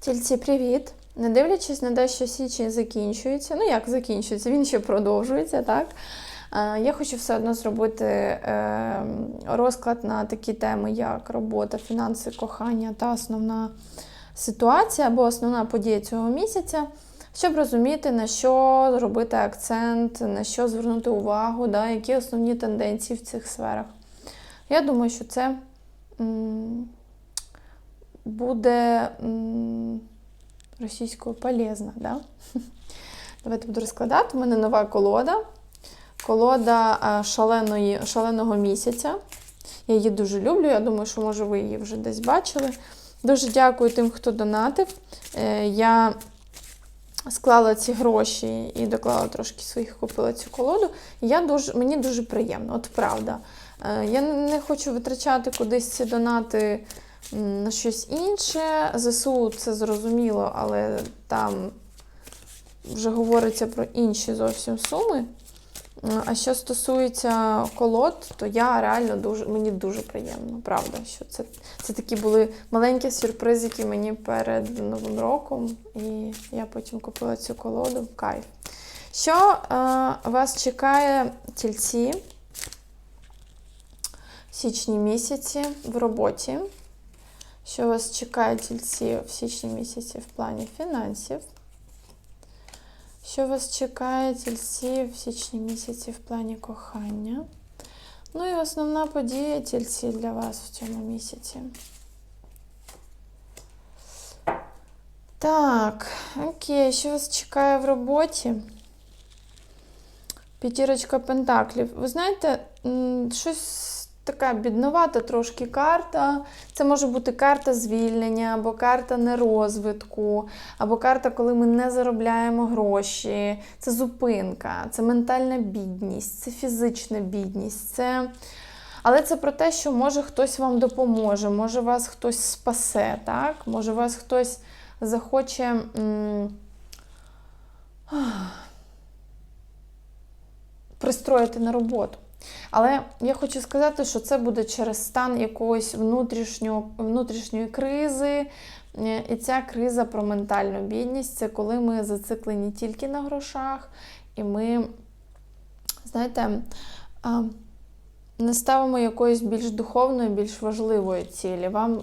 Тільці, привіт! Не дивлячись на те, що січень закінчується, ну як закінчується, він ще продовжується, так? Я хочу все одно зробити е, розклад на такі теми, як робота, фінанси, кохання та основна ситуація або основна подія цього місяця, щоб розуміти, на що зробити акцент, на що звернути увагу, да, які основні тенденції в цих сферах. Я думаю, що це буде російською полезно. Да? Давайте буду розкладати. У мене нова колода. Колода шаленої, шаленого місяця. Я її дуже люблю. Я думаю, що, може, ви її вже десь бачили. Дуже дякую тим, хто донатив. Е, Я склала ці гроші і доклала трошки своїх, купила цю колоду. Я дуже, мені дуже приємно, от правда. Е, Я не хочу витрачати кудись ці донати на щось інше. ЗСУ це зрозуміло, але там вже говориться про інші зовсім суми. А що стосується колод, то я реально дуже мені дуже приємно, правда, що це, це такі були маленькі сюрпризики мені перед Новим роком, і я потім купила цю колоду. Кайф. Що е, вас чекає тільці в січні місяці в роботі? Що вас чекає тільці в січні місяці в плані фінансів? Що вас чекає тільці в січні місяці в плані кохання? Ну і основна подія тільці для вас в цьому місяці. Так, окей, що вас чекає в роботі? П'ятірочка пентаклів. Ви знаєте, м, щось Така бідновата трошки карта. Це може бути карта звільнення, або карта нерозвитку, або карта, коли ми не заробляємо гроші. Це зупинка, це ментальна бідність, це фізична бідність. це... Але це про те, що може хтось вам допоможе, може вас хтось спасе, так? може вас хтось захоче. пристроїти на роботу. Але я хочу сказати, що це буде через стан якоїсь внутрішньо, внутрішньої кризи. Е, І ця криза про ментальну бідність це коли ми зациклені тільки на грошах, і ми, знаєте, а, не ставимо якоїсь більш духовної, більш важливої цілі. Вам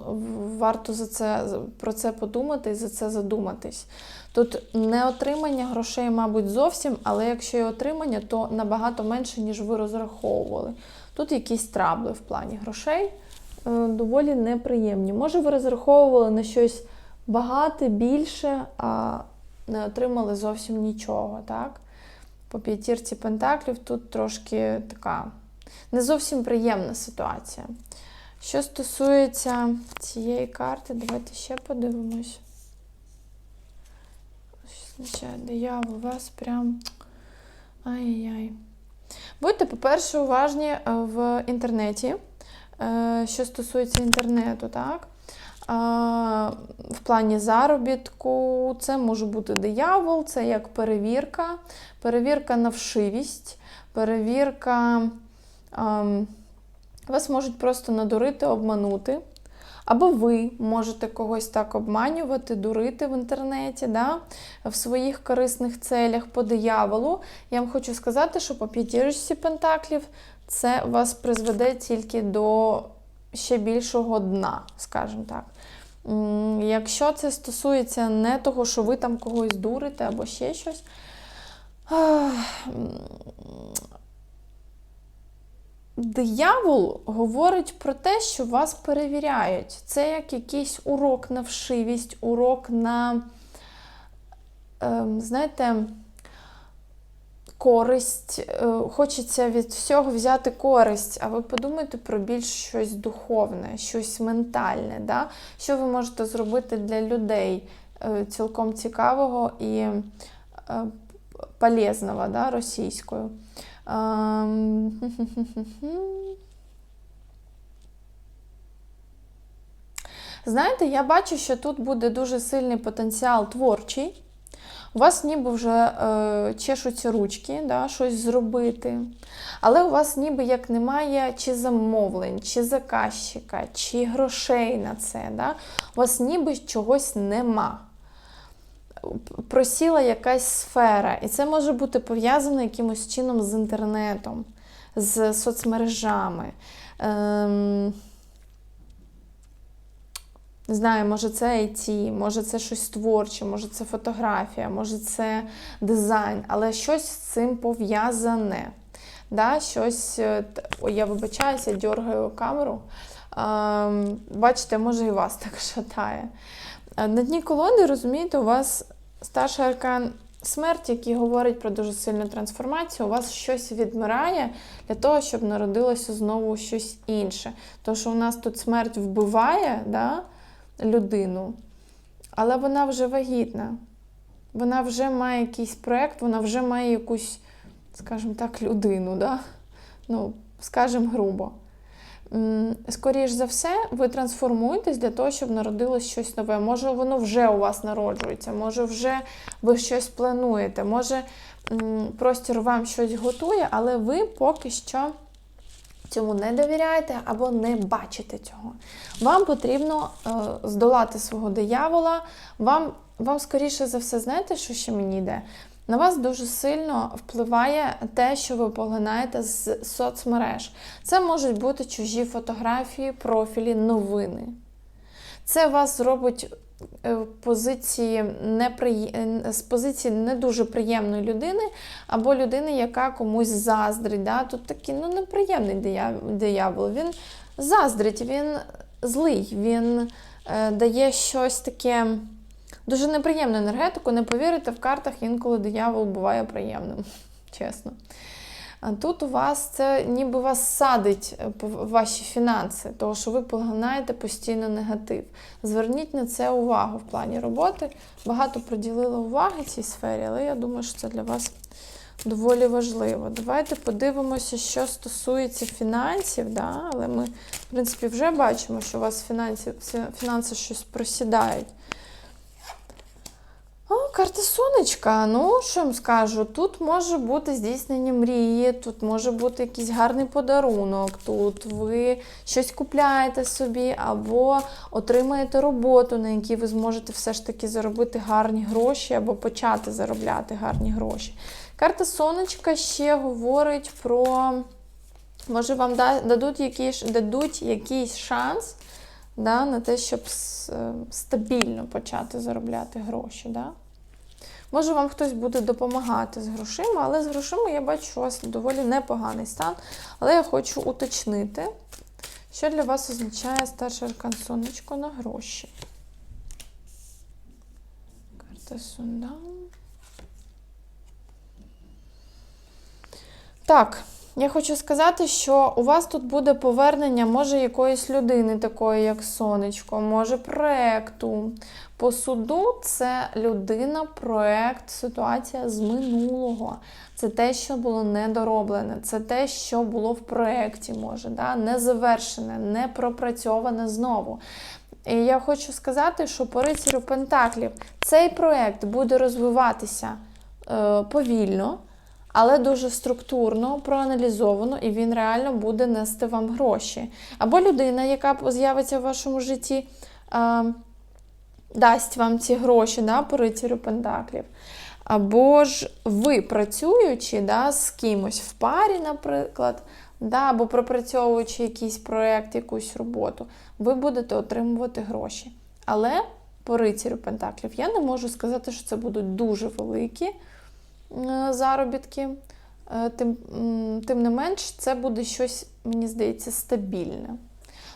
варто за це, про це подумати і за це задуматись. Тут не отримання грошей, мабуть, зовсім, але якщо і отримання, то набагато менше, ніж ви розраховували. Тут якісь трабли в плані грошей е, доволі неприємні. Може, ви розраховували на щось багате, більше, а не отримали зовсім нічого. так? По п'ятірці пентаклів тут трошки така не зовсім приємна ситуація. Що стосується цієї карти, давайте ще подивимось. Що означає диявол, вас прям. Ай-яй. Будьте, по-перше, уважні е, в інтернеті, е, що стосується інтернету, так? В плані заробітку це може бути диявол, це як перевірка, перевірка на вшивість, перевірка. Вас можуть просто надурити, обманути. Або ви можете когось так обманювати, дурити в інтернеті, да? в своїх корисних целях по дияволу. Я вам хочу сказати, що по п'ятірочці пентаклів це вас призведе тільки до ще більшого дна, скажімо так. Якщо це стосується не того, що ви там когось дурите або ще щось. Диявол говорить про те, що вас перевіряють. Це як якийсь урок на вшивість, урок на, ем, знаєте, користь. Е, Хочеться від всього взяти користь, а ви подумайте про більш щось духовне, щось ментальне. Да? Що ви можете зробити для людей е, цілком цікавого і е, полезного да, російською. Знаєте, я бачу, що тут буде дуже сильний потенціал творчий. У вас ніби вже е, чешуться ручки, да, щось зробити. Але у вас ніби як немає чи замовлень, чи заказчика, чи грошей на це. Да? У вас ніби чогось нема. Просіла якась сфера. І це може бути пов'язано якимось чином з інтернетом, з соцмережами. Ем, не знаю, може це IT, може це щось творче, може це фотографія, може це дизайн, але щось з цим пов'язане. Да, щось, е, Ой, я вибачаюся, дергаю камеру. Ем, бачите, може і вас так шатає. Е, На дні колоди, розумієте, у вас старший аркан смерть, який говорить про дуже сильну трансформацію, у вас щось відмирає для того, щоб народилося знову щось інше. Тому що у нас тут смерть вбиває да, людину, але вона вже вагітна. Вона вже має якийсь проєкт, вона вже має якусь, скажімо так, людину. Да? Ну, скажімо грубо. Скоріш за все, ви трансформуєтесь для того, щоб народилось щось нове. Може, воно вже у вас народжується, може, вже ви щось плануєте, може, простір вам щось готує, але ви поки що цьому не довіряєте або не бачите цього. Вам потрібно е, здолати свого диявола. Вам, вам, скоріше за все, знаєте, що ще мені йде? На вас дуже сильно впливає те, що ви поглинаєте з соцмереж. Це можуть бути чужі фотографії, профілі, новини. Це вас зробить е, позиції неприє... е, з позиції не дуже приємної людини, або людини, яка комусь заздрить. Да? Тут такий ну, неприємний диявол. Він заздрить, він злий, він е, дає щось таке. Дуже неприємну енергетику, не повірите, в картах інколи диявол буває приємним, чесно. А тут у вас це ніби вас садить е, ваші фінанси, тому що ви поглинаєте постійно негатив. Зверніть на це увагу в плані роботи. Багато приділила уваги цій сфері, але я думаю, що це для вас доволі важливо. Давайте подивимося, що стосується фінансів. Да? Але ми, в принципі, вже бачимо, що у вас фінанси, фінанси щось просідають. О, карта сонечка. Ну, що вам скажу? Тут може бути здійснення мрії, тут може бути якийсь гарний подарунок, тут ви щось купляєте собі, або отримаєте роботу, на якій ви зможете все ж таки заробити гарні гроші, або почати заробляти гарні гроші. Карта сонечка ще говорить про. Може, вам да- дадуть якийсь, дадуть якийсь шанс да, на те, щоб е, стабільно почати заробляти гроші. Да? Може, вам хтось буде допомагати з грошима, але з грошима я бачу, що у вас доволі непоганий стан. Але я хочу уточнити, що для вас означає старший аркан сонечко на гроші. Карта Сундан. Так, я хочу сказати, що у вас тут буде повернення, може, якоїсь людини, такої, як сонечко, може, проекту. По суду це людина, проект, ситуація з минулого. Це те, що було недороблене, це те, що було в проєкті, може, да? не завершене, не пропрацьоване знову. І я хочу сказати, що по рицарю Пентаклів цей проєкт буде розвиватися е, повільно, але дуже структурно, проаналізовано, і він реально буде нести вам гроші. Або людина, яка з'явиться в вашому житті, дасть вам ці гроші да, по рицарю Пентаклів. Або ж ви працюючи да, з кимось в парі, наприклад, да, або пропрацьовуючи якийсь проєкт, якусь роботу, ви будете отримувати гроші. Але по рицарю Пентаклів я не можу сказати, що це будуть дуже великі заробітки. Е, Тим, тим не менш, це буде щось, мені здається, стабільне.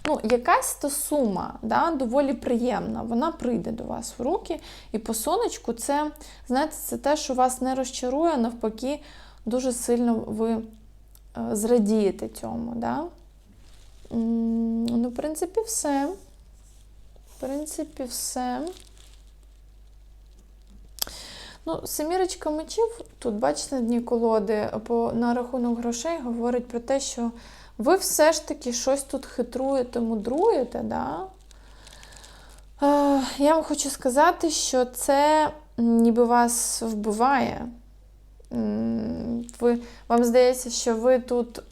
Ну, якась то сума, да, доволі приємна, вона прийде до вас в руки. І по сонечку це, знаєте, це те, що вас не розчарує, навпаки, дуже сильно ви е, зрадієте цьому. Да? Ну, в принципі, все. В принципі, все. Ну, семірочка мечів, тут, бачите, на дні колоди, по, на рахунок грошей говорить про те, що ви все ж таки щось тут хитруєте, мудруєте, да? Е, я вам хочу сказати, що це ніби вас вбиває. Ви, вам здається, що ви тут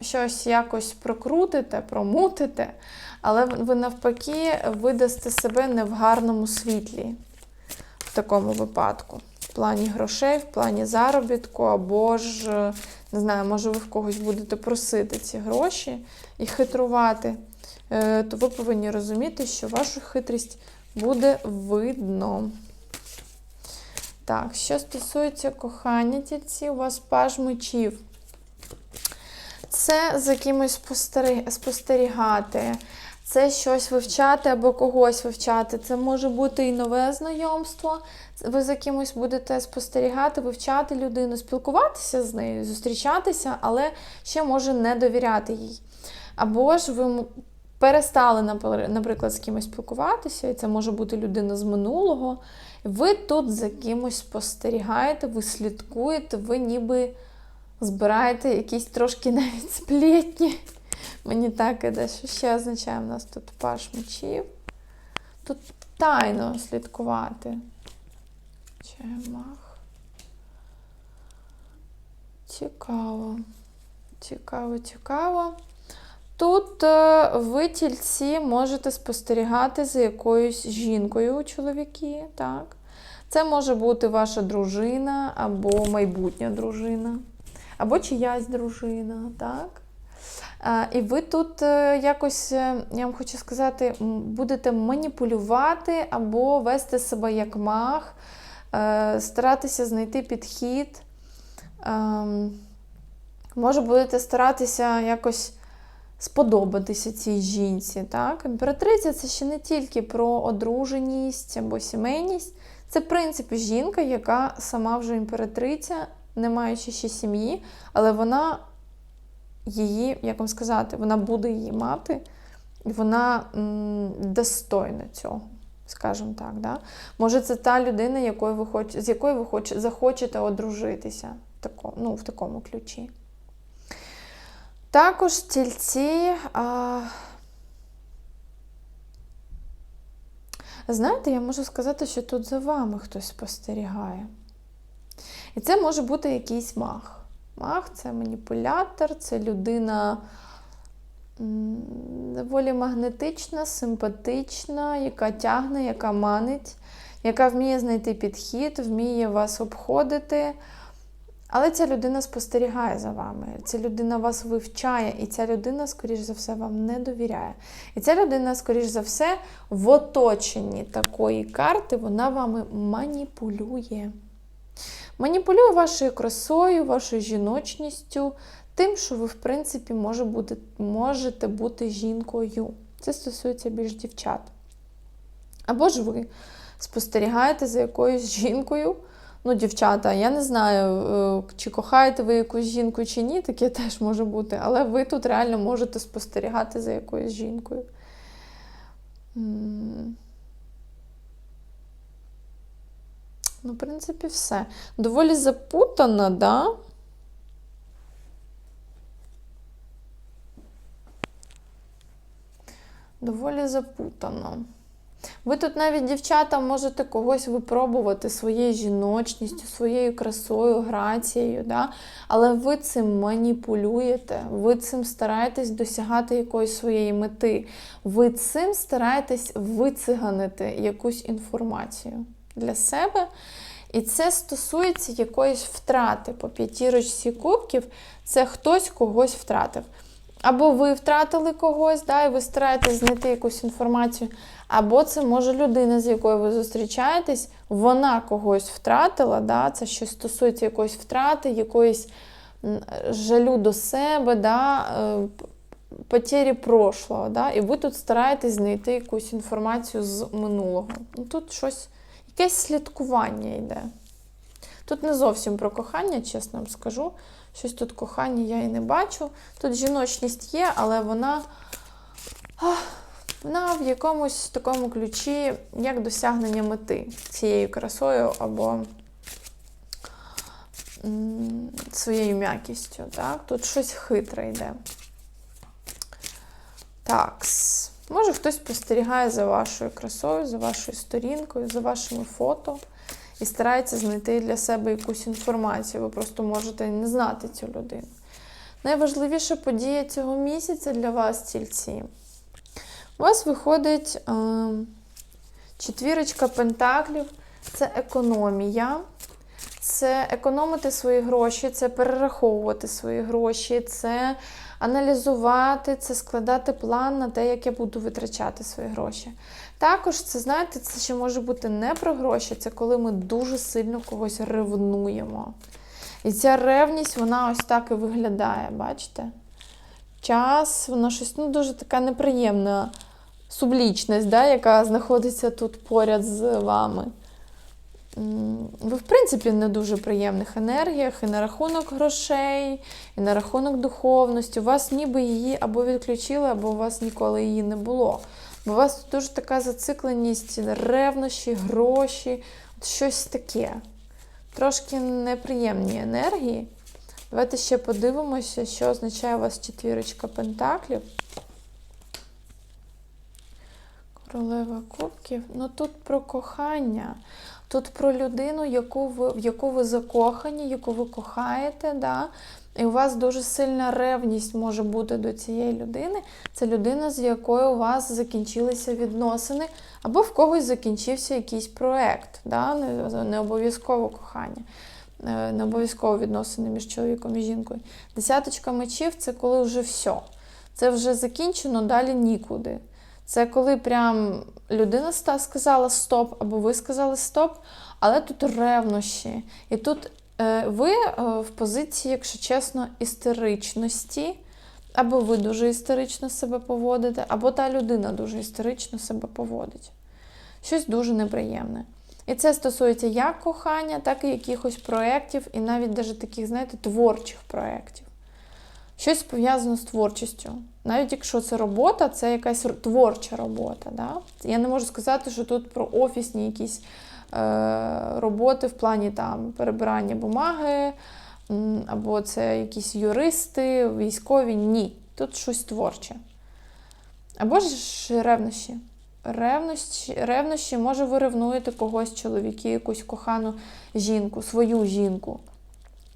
щось якось прокрутите, промутите, але ви навпаки видасте себе не в гарному світлі. в такому випадку. В плані грошей, в плані заробітку, або ж, е, не знаю, може ви в когось будете просити ці гроші і хитрувати, е, то ви повинні розуміти, що вашу хитрість буде видно. Так, що стосується кохання тільці, у вас паж мечів. Це за кимось спостерігати, це щось вивчати або когось вивчати. Це може бути і нове знайомство. Ви за кимось будете спостерігати, вивчати людину, спілкуватися з нею, зустрічатися, але ще може не довіряти їй. Або ж ви перестали, наприклад, з кимось спілкуватися, і це може бути людина з минулого. Ви тут за кимось спостерігаєте, ви слідкуєте, ви ніби збираєте якісь трошки навіть сплетні. Мені так іде, що ще означає в нас тут паш мечів. Тут тайно слідкувати. Чаймах. Цікаво. Цікаво, цікаво. Тут е, ви тільці можете спостерігати за якоюсь жінкою, чоловіки, так? Це може бути ваша дружина або майбутня дружина, або чиясь дружина, так? І ви тут е, якось, е, я вам хочу сказати, будете маніпулювати або вести себе як маг, е, старатися знайти підхід. Ем, Може, будете старатися якось сподобатися цій жінці. Так? Імператриця це ще не тільки про одруженість або сімейність. Це, в принципі, жінка, яка сама вже імператриця, не маючи ще сім'ї, але вона її, як вам сказати, вона буде її мати, і вона достойна цього, скажімо так. Да? Може, це та людина, якою ви хоч, з якою ви хоч, захочете одружитися в такому, ну, в такому ключі. Також тільці. А... Знаєте, я можу сказати, що тут за вами хтось спостерігає. І це може бути якийсь маг. Маг це маніпулятор, це людина доволі магнетична, симпатична, яка тягне, яка манить, яка вміє знайти підхід, вміє вас обходити. Але ця людина спостерігає за вами, ця людина вас вивчає, і ця людина, скоріш за все, вам не довіряє. І ця людина, скоріш за все, в оточенні такої карти вона вами маніпулює. Маніпулює вашою красою, вашою жіночністю, тим, що ви, в принципі, може бути, можете бути жінкою. Це стосується більш дівчат. Або ж ви спостерігаєте за якоюсь жінкою. Ну, дівчата, я не знаю, е, чи кохаєте ви якусь жінку чи ні, таке теж може бути, але ви тут реально можете спостерігати за якоюсь жінкою. М. Ну, в принципі, все. Доволі запутано, да? Доволі запутано. Ви тут навіть, дівчата, можете когось випробувати своєю жіночністю, своєю красою, грацією, да? але ви цим маніпулюєте, ви цим стараєтесь досягати якоїсь своєї мети. Ви цим стараєтесь вициганити якусь інформацію для себе. І це стосується якоїсь втрати по п'ятірочці кубків, це хтось когось втратив. Або ви втратили когось, да, і ви стараєтесь знайти якусь інформацію, або це може людина, з якою ви зустрічаєтесь, вона когось втратила, да, це щось стосується якоїсь втрати, якоїсь жалю до себе, да, е, потері прошлого. Да, і ви тут стараєтесь знайти якусь інформацію з минулого. Ну, Тут щось, якесь слідкування йде. Тут не зовсім про кохання, чесно вам скажу. Щось тут кохання я і не бачу. Тут жіночність є, але вона, вона в якомусь такому ключі, як досягнення мети цією красою або своєю м'якістю. Так? Тут щось хитре йде. Так. Може хтось спостерігає за вашою красою, за вашою сторінкою, за вашими фото і старається знайти для себе якусь інформацію. Ви просто можете не знати цю людину. Найважливіша подія цього місяця для вас, тільці. У вас виходить е, четвірочка пентаклів. це економія. Це економити свої гроші, це перераховувати свої гроші, це аналізувати, це складати план на те, як я буду витрачати свої гроші. Також це, знаєте, це ще може бути не про гроші, це коли ми дуже сильно когось ревнуємо. І ця ревність, вона ось так і виглядає, бачите? Час, вона щось ну, дуже така неприємна сублічність, да, яка знаходиться тут поряд з вами. Ви, в принципі, не дуже приємних енергіях, і на рахунок грошей, і на рахунок духовності. У вас ніби її або відключили, або у вас ніколи її не було. Бо у вас дуже така зацикленість, ревнощі, гроші, от щось таке. Трошки неприємні енергії. Давайте ще подивимося, що означає у вас четвірочка пентаклів. Королева кубків. Ну тут про кохання. Тут про людину, яку ви, в яку ви закохані, яку ви кохаєте. Да? І у вас дуже сильна ревність може бути до цієї людини. Це людина, з якою у вас закінчилися відносини, або в когось закінчився якийсь проект. Да? Не, не обов'язково кохання, е, не обов'язково відносини між чоловіком і жінкою. Десяточка мечів це коли вже все. Це вже закінчено, далі нікуди. Це коли прям людина сказала стоп, або ви сказали стоп, але тут ревнощі. І тут е, ви е, в позиції, якщо чесно, істеричності, або ви дуже істерично себе поводите, або та людина дуже істерично себе поводить. Щось дуже неприємне. І це стосується як кохання, так і якихось проєктів, і навіть даже таких, знаєте, творчих проєктів. Щось пов'язано з творчістю. Навіть якщо це робота, це якась творча робота. Да? Я не можу сказати, що тут про офісні якісь е, роботи в плані там перебирання бумаги, або це якісь юристи, військові. Ні. Тут щось творче. Або ж ревнощі. Ревнощі, ревнощі, може, ви ревнуєте когось, чоловіки, якусь кохану жінку, свою жінку,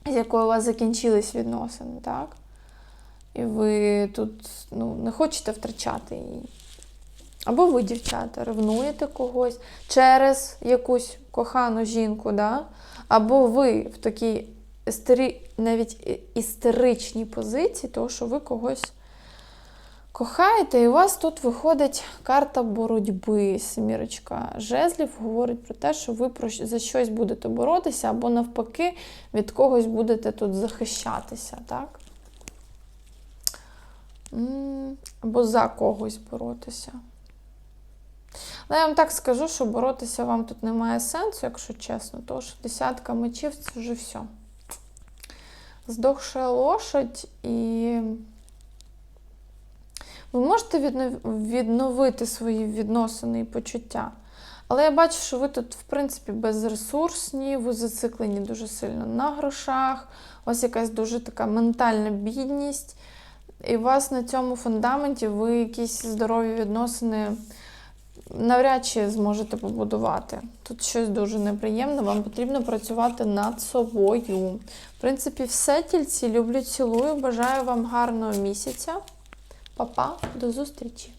з якою у вас закінчились відносини, так? І ви тут ну, не хочете втрачати її. Або ви, дівчата, ревнуєте когось через якусь кохану жінку, да? або ви в такій істері... навіть істеричній позиції, того, що ви когось кохаєте, і у вас тут виходить карта боротьби, семірочка жезлів говорить про те, що ви за щось будете боротися, або навпаки від когось будете тут захищатися, так? Або за когось боротися. Але я вам так скажу, що боротися вам тут немає сенсу, якщо чесно, тому що десятка мечів це вже все. Здохша лошадь і ви можете відновити свої відносини і почуття. Але я бачу, що ви тут, в принципі, безресурсні, ви зациклені дуже сильно на грошах, у вас якась дуже така ментальна бідність. І у вас на цьому фундаменті ви якісь здорові відносини навряд чи зможете побудувати. Тут щось дуже неприємне, вам потрібно працювати над собою. В принципі, все тільці люблю, цілую. Бажаю вам гарного місяця. Па-па, до зустрічі!